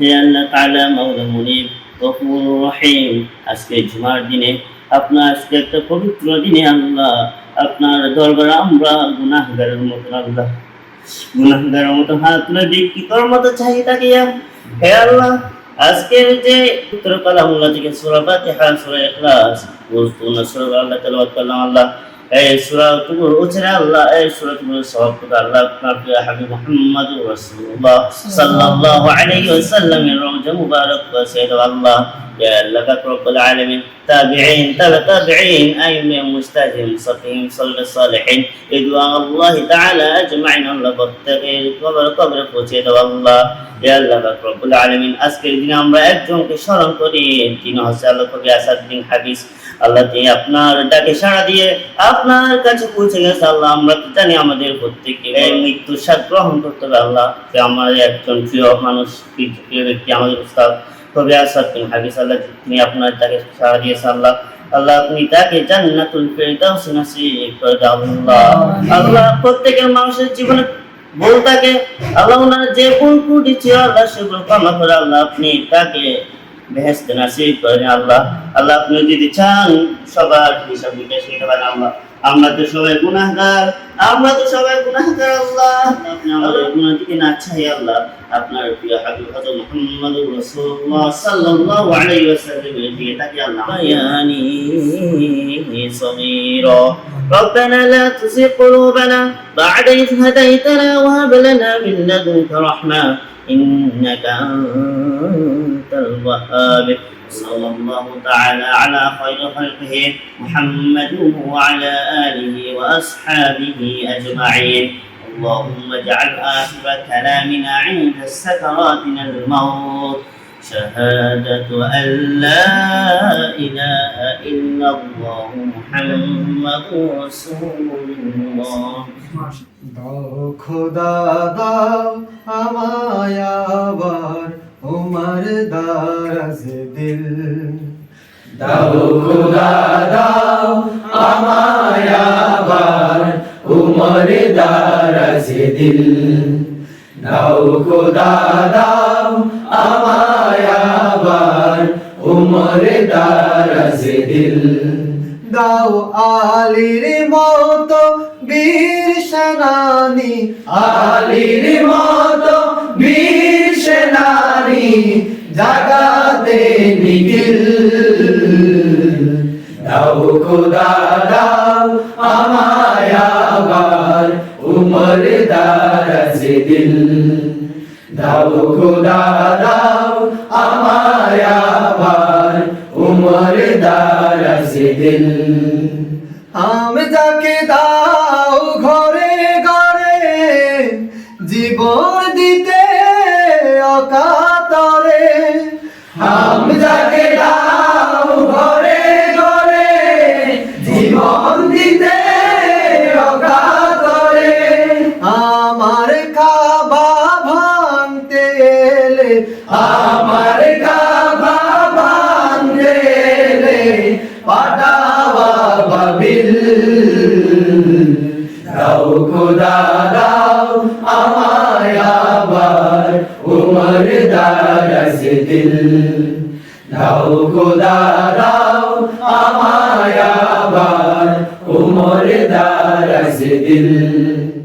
হে আল্লাহ তাআলা মাওলা মুনিব গফুর রহিম। আজকে জুমার দিনে, আপনার আজকে একটা পবিত্র দিনে আল্লাহ আপনার দরবারে আমরা গুনাহগারের মতো আল্লাহ, গুনাহগারের মতো হাত তুলে তোর মতো চাই তাকিয়া হে আল্লাহ, আজকের যে উত্তর কালামুল্লাহ থেকে সূরা ফাতিহা, সূরা ইখলাস গুরুত্বপূর্ণ সূরা আল্লাহ তেলাওয়াত করলাম আল্লাহ। এই সূরা তুকুর উচরে আল্লাহ, এই সূরা তুকুর সওয়াব করে আল্লাহ আপনার প্রিয় হাবিব মুহাম্মদুর রাসূলুল্লাহ সাল্লাল্লাহু আলাইহি ওয়াসাল্লামের রওজা মুবারক করেছে আল্লাহ يا الله رب العالمين تابعين تبع تابعين أئمة مجتهدين صفين صلى الصالحين ادعاء الله تعالى أجمعين الله প্রত্যেকের কবর কবরে পৌঁছে দাও আল্লাহ ইয়া আল্লাহ রব্বুল আলামিন আজকের দিনে আমরা একজনকে স্মরণ করি তিনি হচ্ছে আল্লাহ কবি আসাদউদ্দিন হাফিজ আল্লাহ তিনি আপনার ডাকে সাড়া দিয়ে আপনার কাছে পৌঁছে গেছে আল্লাহ আমরা তো জানি আমাদের প্রত্যেককে এই মৃত্যুর স্বাদ গ্রহণ করতে হবে আল্লাহ যে আমাদের একজন প্রিয় মানুষ প্রিয় ব্যক্তি আমাদের উস্তাদ আসাদউদ্দিন হাবিস আল্লাহ তিনি আপনার তাকে সাড়া দিয়েছে আল্লাহ। আল্লাহ আপনি তাকে জান্নাতুল ফেরদাউস নসিব করে দাও আল্লাহ। আল্লাহ প্রত্যেকের মানুষের জীবনে ভুল থাকে। আল্লাহ ওনার যে কোন ত্রুটি ছিল আল্লাহ সেগুলো ক্ষমা করে আল্লাহ আপনি তাকে বেহেস্তে নাসিব করেন আল্লাহ আল্লাহ আপনি যদি চান সবার হিসাব নিকাশ নিতে পারেন আল্লাহ আমরা তো সবাই গুনাহগার আমরা তো সবাই গুনাহগার আল্লাহ আপনি আমাদের গুনাহ দিকে না চাই আল্লাহ আপনার প্রিয় হাবিব হযরত মুহাম্মদুর রাসূলুল্লাহ সাল্লাল্লাহু আলাইহি ওয়াসাল্লামের দিকে তাকিয়ে আল্লাহ বায়ানি সগীরা ربنا لا تزغ قلوبنا بعد إذ هديتنا وهب لنا من لدنك رحمة إنك أنت الوهاب صلى الله تعالى على خير خلقه محمد وعلى آله وأصحابه أجمعين اللهم اجعل آخر كلامنا عند السكراتنا الموت شهادة أن لا إله إلا الله محمد رسول الله দাও খোদা দাও আমায় আবার উমর দারাজ দিল দাও খোদা দাও আমায় আবার উমর দারাজ দিল দাও খোদা দাও আমায় আবার উমর দারাজ দিল দাও আলির মতো বীর সেনানি আলির মতো বীর জাগাতে নিখিল। দাও খোদা, দাও আমায় আবার উমর দারাজ দিল। দাও খোদা, দাও আমায় আবার উমর দারাজ দিল। আমি যাকে দাও আমার গাভা বান্ধেলে পাঠাওয়া বাবিল। দাও খোদা, দাও আমায় আবার উমর দারাজ দিল। দাও খোদা, দাও আমায় আবার উমর দারাজ দিল।